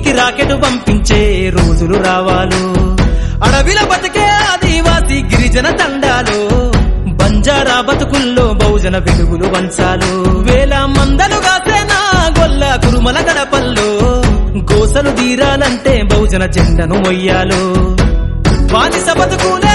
నింగికి రాకెట్ పంపించే రోజులు రావాలు. అడవిల బతికే ఆదివాసి గిరిజన తండాలు బంజారా బతుకుల్లో బహుజన వెలుగులు వంచాలు వేల మందలు కాసేనా గొల్ల కురుమల గడపల్లో గోసలు తీరాలంటే బహుజన జెండను మొయ్యాలు. బానిస బతుకులే